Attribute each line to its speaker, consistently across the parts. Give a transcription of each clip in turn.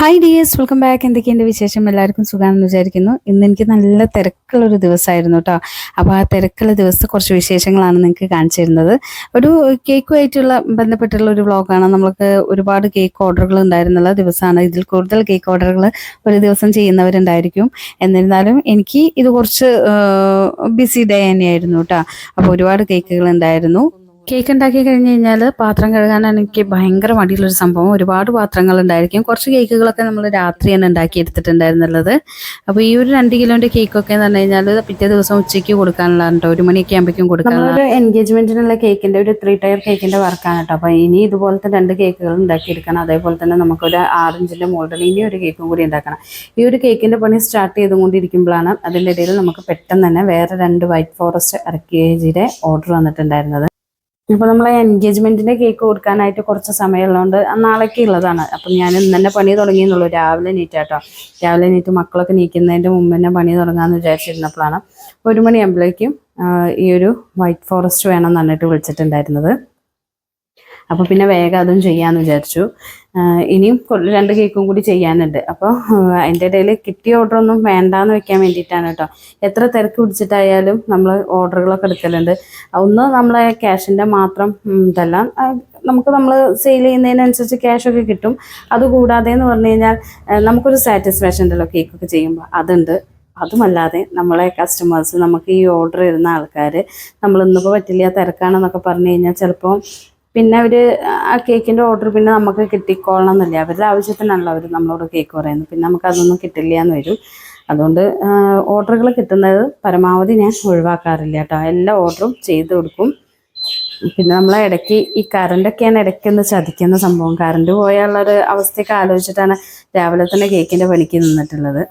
Speaker 1: Hi dears welcome back എന്തൊക്കെയുണ്ട് വിശേഷം? എല്ലാവർക്കും സുഖമാണെന്ന് വിചാരിക്കുന്നു. ഇന്ന് എനിക്ക് നല്ല തിരക്കുള്ളൊരു ദിവസമായിരുന്നു കേട്ടോ അപ്പോൾ ആ തിരക്കുള്ള ദിവസത്തെ കുറച്ച് വിശേഷങ്ങളാണ് നിങ്ങൾക്ക് കാണിച്ചു തരുന്നത് ഒരു കേക്കുമായിട്ടുള്ള ബന്ധപ്പെട്ടുള്ള ഒരു വ്ളോഗാണ്. നമ്മൾക്ക് ഒരുപാട് കേക്ക് ഓർഡറുകൾ ഉണ്ടായിരുന്നുള്ള ദിവസമാണ്. ഇതിൽ കൂടുതൽ കേക്ക് ഓർഡറുകൾ ഒരു ദിവസം ചെയ്യുന്നവരുണ്ടായിരിക്കും. എന്നിരുന്നാലും എനിക്ക് ഇത് കുറച്ച് ബിസി ഡേ തന്നെയായിരുന്നു കേട്ടോ അപ്പോൾ ഒരുപാട് കേക്കുകൾ ഉണ്ടായിരുന്നു. കേക്ക് ഉണ്ടാക്കി കഴിഞ്ഞ് കഴിഞ്ഞാൽ പാത്രം കഴുകാനാണ് എനിക്ക് ഭയങ്കര മടിയുള്ളൊരു സംഭവം. ഒരുപാട് പാത്രങ്ങൾ ഉണ്ടായിരിക്കും കുറച്ച് കേക്കുകളൊക്കെ നമ്മൾ രാത്രിയാണ് ഉണ്ടാക്കി എടുത്തിട്ടുണ്ടായിരുന്നുള്ളത് അപ്പോൾ ഈ ഒരു രണ്ട് കിലോന്റെ കേക്കൊക്കെ എന്ന് പറഞ്ഞു കഴിഞ്ഞാൽ പിറ്റേ ദിവസം ഉച്ചയ്ക്ക് കൊടുക്കാനുള്ളതാണ് കേട്ടോ. ഒരു മണിയൊക്കെ ആകുമ്പോഴേക്കും കൊടുക്കാനുള്ള ഒരു എൻഗേജ്മെന്റിനുള്ള കേക്കിന്റെ ഒരു ത്രീ ടയർ കേക്കിന്റെ വർക്കാണ് കേട്ടോ. അപ്പോൾ ഇനി ഇതുപോലത്തെ രണ്ട് കേക്കുകൾ ഉണ്ടാക്കിയെടുക്കണം. അതേപോലെ തന്നെ നമുക്കൊരു ആറിഞ്ചിന്റെ മോൾഡിൽ ഇനി ഒരു കേക്കും കൂടി ഉണ്ടാക്കണം. ഈ ഒരു കേക്കിന്റെ പണി സ്റ്റാർട്ട് ചെയ്തുകൊണ്ടിരിക്കുമ്പോഴാണ് അതിന്റെ ഇടയിൽ നമുക്ക് പെട്ടെന്ന് തന്നെ വേറെ രണ്ട് വൈറ്റ് ഫോറസ്റ്റ് അര കെ ജിയുടെ ഓർഡർ വന്നിട്ടുണ്ടായിരുന്നത്. അപ്പോൾ നമ്മളെ എൻഗേജ്മെന്റിന്റെ കേക്ക് കൊടുക്കാനായിട്ട് കുറച്ച് സമയമുള്ളതുകൊണ്ട് നാളേക്ക് ഉള്ളതാണ്. അപ്പം ഞാൻ ഇന്ന് തന്നെ പണി തുടങ്ങിയെന്നുള്ളൂ. രാവിലെ നീറ്റാട്ടോ രാവിലെ നീറ്റ് മക്കളൊക്കെ നീക്കുന്നതിന്റെ മുമ്പ് തന്നെ പണി തുടങ്ങാമെന്ന് വിചാരിച്ചിരുന്നപ്പോഴാണ് ഒരു മണിയാകുമ്പോഴേക്കും ഈ ഒരു വൈറ്റ് ഫോറസ്റ്റ് വേണം എന്ന് പറഞ്ഞിട്ട് വിളിച്ചിട്ടുണ്ടായിരുന്നത്. അപ്പോൾ പിന്നെ വേഗം അതും ചെയ്യാമെന്ന് വിചാരിച്ചു. ഇനിയും രണ്ട് കേക്കും കൂടി ചെയ്യാനുണ്ട്. അപ്പോൾ അതിന്റെ ഇടയിൽ കിട്ടിയ ഓർഡറൊന്നും വേണ്ടാന്ന് വെക്കാൻ വേണ്ടിയിട്ടാണ് കേട്ടോ. എത്ര തിരക്ക് പിടിച്ചിട്ടായാലും നമ്മൾ ഓർഡറുകളൊക്കെ എടുക്കലുണ്ട്. ഒന്ന് നമ്മളെ ക്യാഷിന്റെ മാത്രം ഇതെല്ലാം. നമുക്ക് നമ്മൾ സെയിൽ ചെയ്യുന്നതിനനുസരിച്ച് ക്യാഷൊക്കെ കിട്ടും. അതുകൂടാതെ എന്ന് പറഞ്ഞു കഴിഞ്ഞാൽ നമുക്കൊരു സാറ്റിസ്ഫാക്ഷൻ ഉണ്ടല്ലോ കേക്കൊക്കെ ചെയ്യുമ്പോൾ അതുണ്ട്. അതുമല്ലാതെ നമ്മളെ കസ്റ്റമേഴ്സ് നമുക്ക് ഈ ഓർഡർ തരുന്ന ആൾക്കാർ നമ്മൾ ഇന്നിപ്പോൾ പറ്റില്ല തിരക്കാണെന്നൊക്കെ പറഞ്ഞു കഴിഞ്ഞാൽ ചിലപ്പോൾ പിന്നെ അവർ ആ കേക്കിന്റെ ഓർഡർ പിന്നെ നമുക്ക് കിട്ടിക്കോളണം എന്നില്ല അവരുടെ ആവശ്യത്തിനാണല്ലോ അവർ നമ്മളോട് കേക്ക് പറയുന്നത്. പിന്നെ നമുക്ക് അതൊന്നും കിട്ടില്ല എന്ന് വരും. അതുകൊണ്ട് ഓർഡറുകൾ കിട്ടുന്നത് പരമാവധി ഞാൻ ഒഴിവാക്കാറില്ല കേട്ടോ. എല്ലാ ഓർഡറും ചെയ്ത് കൊടുക്കും. പിന്നെ നമ്മൾ ഇടയ്ക്ക് ഈ കറണ്ടൊക്കെയാണ് ഇടയ്ക്കൊന്ന് ചതിക്കുന്ന സംഭവം. കറണ്ട് പോയാലുള്ളൊരു അവസ്ഥയൊക്കെ ആലോചിച്ചിട്ടാണ് രാവിലെ തന്നെ കേക്കിന്റെ പണിക്ക് നിന്നിട്ടുള്ളത്.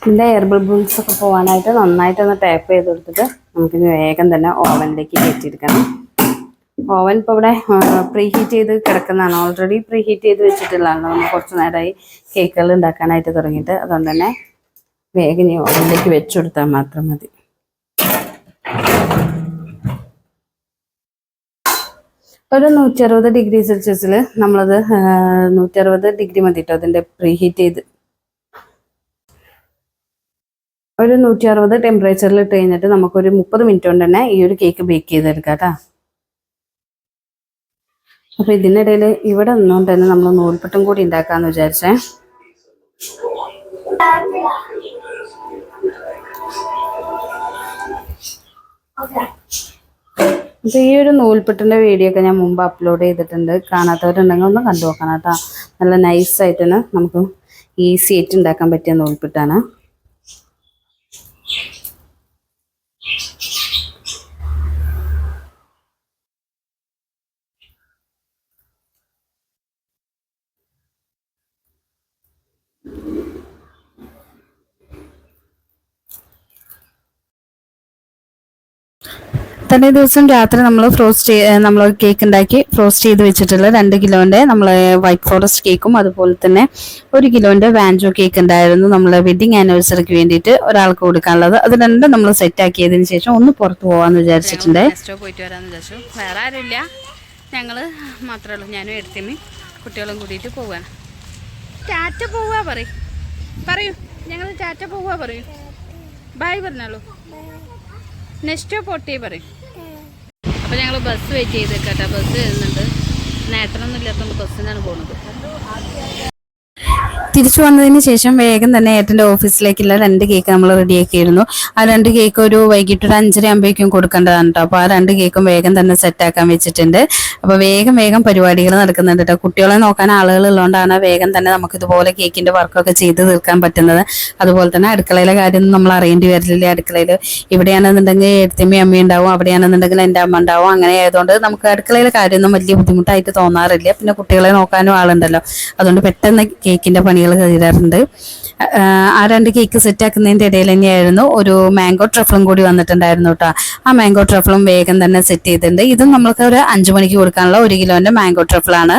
Speaker 1: ഇതിന്റെ എയർ ബബിൾസ് ഒക്കെ പോകാനായിട്ട് നന്നായിട്ടൊന്ന് ടാപ്പ് ചെയ്ത് കൊടുത്തിട്ട് നമുക്കിനി വേഗം തന്നെ ഓവനിലേക്ക് കയറ്റിയെടുക്കണം. ഓവൻ ഇപ്പോൾ ഇവിടെ പ്രീ ഹീറ്റ് ചെയ്ത് കിടക്കുന്നതാണ്. ഓൾറെഡി പ്രീ ഹീറ്റ് ചെയ്ത് വെച്ചിട്ടുള്ളതാണ്. നമ്മൾ കുറച്ച് നേരമായി കേക്കുകൾ ഉണ്ടാക്കാനായിട്ട് തുടങ്ങിയിട്ട്. അതുകൊണ്ട് തന്നെ വേഗം ഓവനിലേക്ക് വെച്ച് കൊടുത്താൽ മാത്രം മതി. ഒരു നൂറ്റി അറുപത് ഡിഗ്രി സെൽഷ്യസിൽ നമ്മളത് നൂറ്റി അറുപത് ഡിഗ്രി മതി കേട്ടോ അതിന്റെ പ്രീ ഹീറ്റ് ചെയ്ത്. ഒരു നൂറ്റി അറുപത് ടെമ്പറേച്ചറിൽ ഇട്ട് കഴിഞ്ഞിട്ട് നമുക്കൊരു മുപ്പത് മിനിറ്റ് കൊണ്ട് തന്നെ ഈ ഒരു കേക്ക് ബേക്ക് ചെയ്തെടുക്കാം കേട്ടോ അപ്പൊ ഇതിനിടയിൽ ഇവിടെ നിന്നുകൊണ്ട് തന്നെ നമ്മൾ നൂൽപ്പട്ടും കൂടി ഉണ്ടാക്കാന്ന് വിചാരിച്ചേ. അപ്പൊ ഈ ഒരു നൂൽപ്പെട്ടിന്റെ വീഡിയോ ഒക്കെ ഞാൻ മുമ്പ് അപ്ലോഡ് ചെയ്തിട്ടുണ്ട്. കാണാത്തവരുണ്ടെങ്കിൽ ഒന്ന് കണ്ടു നോക്കണം കേട്ടോ. നല്ല നൈസ് ആയിട്ട് തന്നെ നമുക്ക് ഈസി ആയിട്ട് ഉണ്ടാക്കാൻ പറ്റിയ നൂൽപ്പെട്ടാണ് തലേ ദിവസം രാത്രി നമ്മൾ ഫ്രോസ്റ്റ് നമ്മൾ കേക്ക് ഉണ്ടാക്കി ഫ്രോസ്റ്റ് ചെയ്ത് വെച്ചിട്ടുള്ള രണ്ട് കിലോന്റെ നമ്മൾ വൈറ്റ് ഫോറസ്റ്റ് കേക്കും അതുപോലെ തന്നെ ഒരു കിലോന്റെ വാൻജോ കേക്ക് ഉണ്ടായിരുന്നു നമ്മൾ വെഡിങ് ആനിവേഴ്സറിക്ക് വേണ്ടിയിട്ട് ഒരാൾക്ക് കൊടുക്കാനുള്ളത്. അത് രണ്ടും നമ്മൾ സെറ്റ് ആക്കിയതിന് ശേഷം ഒന്ന് പുറത്ത് പോവാന്ന് വിചാരിച്ചിട്ടുണ്ട്. പോയിട്ട് വരാമെന്ന് വിചാരിച്ചു. വേറെ ആരുമില്ല ഞങ്ങൾ മാത്രമേ ഉള്ളൂ ഞാനും എടുത്തിമ്മി കുട്ടികളും കൂടിയിട്ട് പോവാണ്. ടാറ്റ പോവാ പറയും. പറയൂ. ഞങ്ങൾ ടാറ്റ പോവാ പറയൂ. ബായ് പറഞ്ഞോളൂ. നെക്സ്റ്റ് പൊട്ടി പറയും. അപ്പോൾ ഞങ്ങൾ ബസ് വെയിറ്റ് ചെയ്ത് കേട്ടോ. ബസ് വരുന്നുണ്ട്. നേട്ടനൊന്നും ഇല്ലാത്തതുകൊണ്ട് ബസ്സിനാണ് പോകുന്നത് തിരിച്ചു വന്നതിന് ശേഷം വേഗം തന്നെ ഏട്ടന്റെ ഓഫീസിലേക്കുള്ള രണ്ട് കേക്ക് നമ്മൾ റെഡിയാക്കിയിരുന്നു. ആ രണ്ട് കേക്ക് ഒരു വൈകിട്ട് ഒരു അഞ്ചര ആകുമ്പോഴേക്കും കൊടുക്കേണ്ടതാണ് കേട്ടോ അപ്പോൾ ആ രണ്ട് കേക്കും വേഗം തന്നെ സെറ്റാക്കാൻ വെച്ചിട്ടുണ്ട്. അപ്പോൾ വേഗം വേഗം പരിപാടികൾ നടക്കുന്നുണ്ട് കേട്ടോ കുട്ടികളെ നോക്കാൻ ആളുകൾ ഉള്ളതുകൊണ്ടാണ് വേഗം തന്നെ നമുക്ക് ഇതുപോലെ കേക്കിന്റെ വർക്കൊക്കെ ചെയ്ത് തീർക്കാൻ പറ്റുന്നത്. അതുപോലെ തന്നെ അടുക്കളയിലെ കാര്യം നമ്മൾ അറിയേണ്ടി വരില്ല. അടുക്കളയിൽ ഇവിടെയാണെന്നുണ്ടെങ്കിൽ എഴുത്തമ്മയും അമ്മയും ഉണ്ടാവും. അവിടെയാണെന്നുണ്ടെങ്കിൽ എന്റെ അമ്മ ഉണ്ടാവും. അങ്ങനെ ആയതുകൊണ്ട് നമുക്ക് അടുക്കളയിലെ കാര്യമൊന്നും വലിയ ബുദ്ധിമുട്ടായിട്ട് തോന്നാറില്ല. പിന്നെ കുട്ടികളെ നോക്കാനും ആളുണ്ടല്ലോ. അതുകൊണ്ട് പെട്ടെന്ന് കേക്കിന്റെ പണികൾ തീരാറുണ്ട് ആ രണ്ട് കേക്ക് സെറ്റ് ആക്കുന്നതിന്റെ ഇടയിൽ തന്നെയായിരുന്നു ഒരു മാംഗോ ട്രഫിളും കൂടി വന്നിട്ടുണ്ടായിരുന്നു കേട്ടോ ആ മാംഗോ ട്രഫിളും വേഗം തന്നെ സെറ്റ് ചെയ്തിട്ടുണ്ട്. ഇതും നമ്മൾക്ക് ഒരു അഞ്ചു മണിക്ക് കൊടുക്കാനുള്ള ഒരു കിലോന്റെ മാംഗോ ട്രഫിളാണ്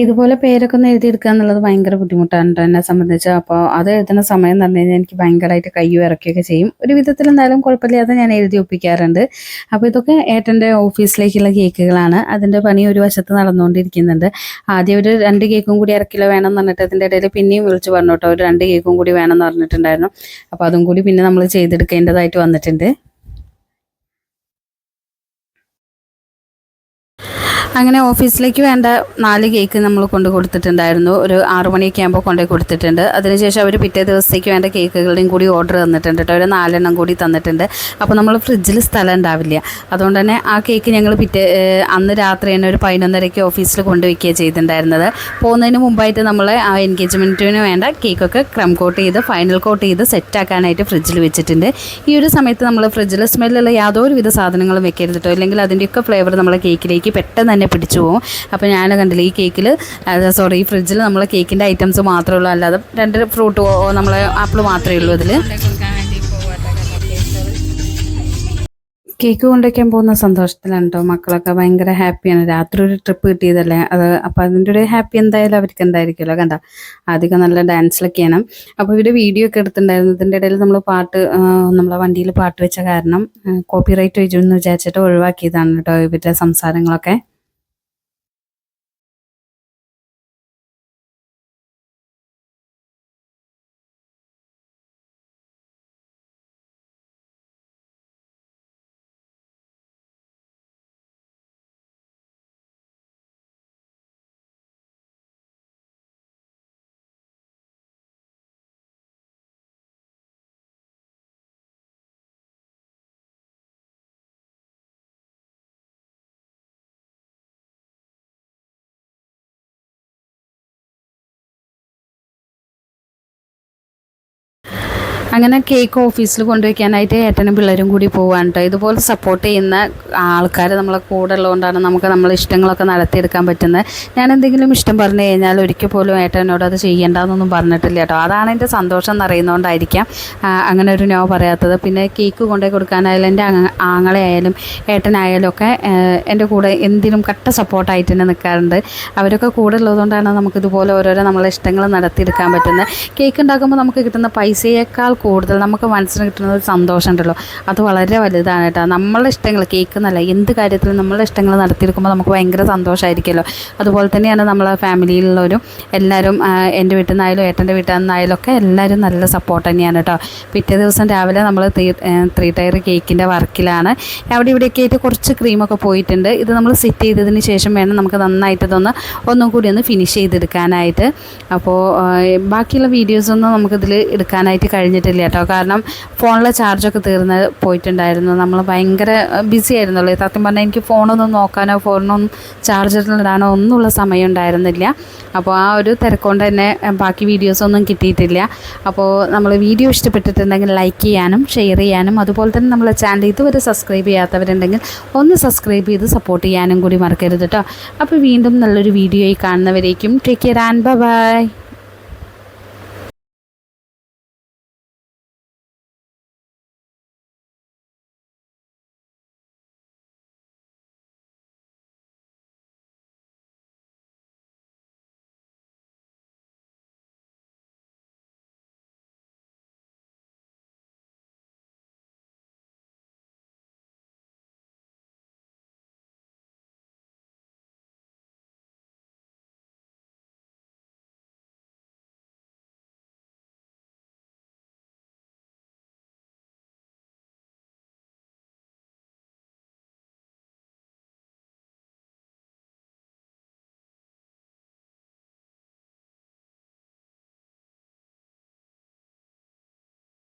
Speaker 1: ഇതുപോലെ പേരൊക്കെ ഒന്ന് എഴുതിയെടുക്കുക എന്നുള്ളത് ഭയങ്കര ബുദ്ധിമുട്ടാണ് ട്ടോ എന്നെ സംബന്ധിച്ച്. അപ്പോൾ അത് എഴുതുന്ന സമയം എന്ന് പറഞ്ഞു കഴിഞ്ഞാൽ എനിക്ക് ഭയങ്കരമായിട്ട് കയ്യും ഇറക്കുകയൊക്കെ ചെയ്യും. ഒരു വിധത്തിൽ എന്തായാലും കുഴപ്പമില്ലാതെ ഞാൻ എഴുതി ഒപ്പിക്കാറുണ്ട്. അപ്പോൾ ഇതൊക്കെ ഏട്ടന്റെ ഓഫീസിലേക്കുള്ള കേക്കുകളാണ്. അതിന്റെ പണി ഒരു വശത്ത് നടന്നുകൊണ്ടിരിക്കുന്നുണ്ട്. ആദ്യം ഒരു രണ്ട് കേക്കും കൂടി ഇറക്കിലോ വേണം എന്ന് പറഞ്ഞിട്ട് അതിന്റെ ഇടയിൽ പിന്നെയും വിളിച്ച് പറഞ്ഞു കേട്ടോ. ഒരു രണ്ട് കേക്കും കൂടി വേണം എന്ന് പറഞ്ഞിട്ടുണ്ടായിരുന്നു. അപ്പോൾ അതും കൂടി പിന്നെ നമ്മൾ ചെയ്തെടുക്കേണ്ടതായിട്ട് വന്നിട്ടുണ്ട്. അങ്ങനെ ഓഫീസിലേക്ക് വേണ്ട നാല് കേക്ക് നമ്മൾ കൊണ്ട് കൊടുത്തിട്ടുണ്ടായിരുന്നു. ഒരു ആറു മണിയൊക്കെ ആകുമ്പോൾ കൊണ്ട് കൊടുത്തിട്ടുണ്ട്. അതിനുശേഷം അവർ പിറ്റേ ദിവസത്തേക്ക് വേണ്ട കേക്കുകളുടെയും കൂടി ഓർഡർ തന്നിട്ടുണ്ട് കേട്ടോ. ഒരു നാലെണ്ണം കൂടി തന്നിട്ടുണ്ട്. അപ്പോൾ നമ്മൾ ഫ്രിഡ്ജിൽ സ്ഥലം ഉണ്ടാവില്ല. അതുകൊണ്ട് തന്നെ ആ കേക്ക് ഞങ്ങൾ പിറ്റേ അന്ന് രാത്രി തന്നെ ഒരു പതിനൊന്നരയ്ക്ക് ഓഫീസിൽ കൊണ്ടുവയ്ക്കുക ചെയ്തിട്ടുണ്ടായിരുന്നത്. പോകുന്നതിന് മുമ്പായിട്ട് നമ്മൾ ആ എൻഗേജ്മെന്റിന് വേണ്ട കേക്കൊക്കെ ക്രം കോട്ട് ചെയ്ത് ഫൈനൽ കോട്ട് ചെയ്ത് സെറ്റാക്കാനായിട്ട് ഫ്രിഡ്ജിൽ വെച്ചിട്ടുണ്ട്. ഈ ഒരു സമയത്ത് നമ്മൾ ഫ്രിഡ്ജിൽ സ്മെല്ലുള്ള യാതൊരു വിധ സാധനങ്ങളും വെക്കരുത് കേട്ടോ. അല്ലെങ്കിൽ അതിന്റെയൊക്കെ ഫ്ലേവർ നമ്മളെ കേക്കിലേക്ക് പെട്ടെന്ന് തന്നെ പിടിച്ചു പോകും അപ്പോൾ ഞാൻ കണ്ടില്ല ഈ കേക്കിൽ സോറി ഈ ഫ്രിഡ്ജിൽ നമ്മൾ കേക്കിന്റെ ഐറ്റംസ് മാത്രമേ ഉള്ളൂ. അല്ലാതെ രണ്ട് ഫ്രൂട്ട് നമ്മൾ ആപ്പിൾ മാത്രമേ ഉള്ളൂ അതിൽ കേക്ക് കൊണ്ടുവയ്ക്കാൻ പോകുന്ന സന്തോഷത്തിലാണ് കേട്ടോ മക്കളൊക്കെ ഭയങ്കര ഹാപ്പിയാണ് രാത്രി ഒരു ട്രിപ്പ് കിട്ടിയതല്ലേ? അത് അപ്പോൾ അതിന്റെ ഒരു ഹാപ്പി എന്തായാലും അവർക്ക് എന്തായിരിക്കുമല്ലോ കണ്ട? അധികം നല്ല ഡാൻസിലൊക്കെ ആണ്. അപ്പോൾ ഇവിടെ വീഡിയോ ഒക്കെ എടുത്തിട്ടുണ്ടായിരുന്നു. ഇതിന്റെ ഇടയിൽ നമ്മൾ പാട്ട് നമ്മളെ വണ്ടിയിൽ പാട്ട് വെച്ച കാരണം കോപ്പി റൈറ്റ് വെച്ചു എന്ന് വിചാരിച്ചിട്ട് ഒഴിവാക്കിയതാണ് കേട്ടോ ഇവരുടെ സംസാരങ്ങളൊക്കെ. അങ്ങനെ കേക്ക് ഓഫീസിൽ കൊണ്ടുവയ്ക്കാനായിട്ട് ഏട്ടനും പിള്ളേരും കൂടി പോവാൻ കേട്ടോ ഇതുപോലെ സപ്പോർട്ട് ചെയ്യുന്ന ആൾക്കാർ നമ്മളെ കൂടെ ഉള്ളതുകൊണ്ടാണ് നമുക്ക് നമ്മളെ ഇഷ്ടങ്ങളൊക്കെ നടത്തിയെടുക്കാൻ പറ്റുന്നത്. ഞാൻ എന്തെങ്കിലും ഇഷ്ടം പറഞ്ഞു കഴിഞ്ഞാൽ ഒരിക്കൽ പോലും ഏട്ടനോട് അത് ചെയ്യേണ്ടതെന്നൊന്നും പറഞ്ഞിട്ടില്ല കേട്ടോ അതാണ് എന്റെ സന്തോഷം എന്നറിയുന്നതുകൊണ്ടായിരിക്കാം അങ്ങനെ ഒരു നോ പറയാത്തത്. പിന്നെ കേക്ക് കൊണ്ടുപോയി കൊടുക്കാനായാലും എന്റെ ആങ്ങളെ ആയാലും ഏട്ടനായാലും ഒക്കെ എന്റെ കൂടെ എന്തിനും കട്ട സപ്പോർട്ടായിട്ട് തന്നെ നിൽക്കാറുണ്ട് അവരൊക്കെ കൂടെ ഉള്ളതുകൊണ്ടാണ് നമുക്കിതുപോലെ ഓരോരോ നമ്മളെ ഇഷ്ടങ്ങൾ നടത്തിയെടുക്കാൻ പറ്റുന്നത്. കേക്ക് ഉണ്ടാക്കുമ്പോൾ നമുക്ക് കിട്ടുന്ന പൈസയേക്കാൾ കൂടുതൽ നമുക്ക് മനസ്സിന് കിട്ടുന്ന ഒരു സന്തോഷം ഉണ്ടല്ലോ. അത് വളരെ വലുതാണ് കേട്ടോ. നമ്മളെ ഇഷ്ടങ്ങൾ കേൾക്കുന്നല്ല എന്ത് കാര്യത്തിലും നമ്മളെ ഇഷ്ടങ്ങൾ നടത്തിയെടുക്കുമ്പോൾ നമുക്ക് ഭയങ്കര സന്തോഷമായിരിക്കുമല്ലോ അതുപോലെ തന്നെയാണ് നമ്മളെ ഫാമിലിയിലുള്ളവരും എല്ലാവരും എന്റെ വീട്ടിൽ നിന്നായാലും ഏട്ടന്റെ വീട്ടിൽ നിന്നായാലും ഒക്കെ എല്ലാവരും നല്ല സപ്പോർട്ട് തന്നെയാണ് കേട്ടോ. പിറ്റേ ദിവസം രാവിലെ നമ്മൾ ത്രീ ടയർ കേക്കിന്റെ വർക്കിലാണ്. അവിടെ ഇവിടെയൊക്കെ ആയിട്ട് കുറച്ച് ക്രീമൊക്കെ പോയിട്ടുണ്ട്. ഇത് നമ്മൾ സെറ്റ് ചെയ്തതിന് ശേഷം വേണം നമുക്ക് നന്നായിട്ട് ഇതൊന്ന് ഒന്നും കൂടി ഒന്ന് ഫിനിഷ് ചെയ്തെടുക്കാനായിട്ട്. അപ്പോൾ ബാക്കിയുള്ള വീഡിയോസൊന്നും നമുക്കിതിൽ എടുക്കാനായിട്ട് കഴിഞ്ഞിട്ട് പറ്റില്ല കേട്ടോ. കാരണം ഫോണിലെ ചാർജൊക്കെ തീർന്ന് പോയിട്ടുണ്ടായിരുന്നു. നമ്മൾ ഭയങ്കര ബിസി ആയിരുന്നല്ലോ. സത്യം പറഞ്ഞാൽ എനിക്ക് ഫോണൊന്നും നോക്കാനോ ഫോണൊന്നും ചാർജറിലിടാനോ ഒന്നുമുള്ള സമയം ഉണ്ടായിരുന്നില്ല. അപ്പോൾ ആ ഒരു തിരക്കൊണ്ട് തന്നെ ബാക്കി വീഡിയോസൊന്നും കിട്ടിയിട്ടില്ല. അപ്പോൾ നമ്മൾ വീഡിയോ ഇഷ്ടപ്പെട്ടിട്ടുണ്ടെങ്കിൽ ലൈക്ക് ചെയ്യാനും ഷെയർ ചെയ്യാനും അതുപോലെ തന്നെ നമ്മളെ ചാനൽ ഇതുവരെ സബ്സ്ക്രൈബ് ചെയ്യാത്തവരുണ്ടെങ്കിൽ ഒന്ന് സബ്സ്ക്രൈബ് ചെയ്ത് സപ്പോർട്ട് ചെയ്യാനും കൂടി മറക്കരുത് കേട്ടോ. അപ്പോൾ വീണ്ടും നല്ലൊരു വീഡിയോയിൽ കാണുന്നവരേക്കും ടേക്ക് കെയർ ആൻഡ് ബൈ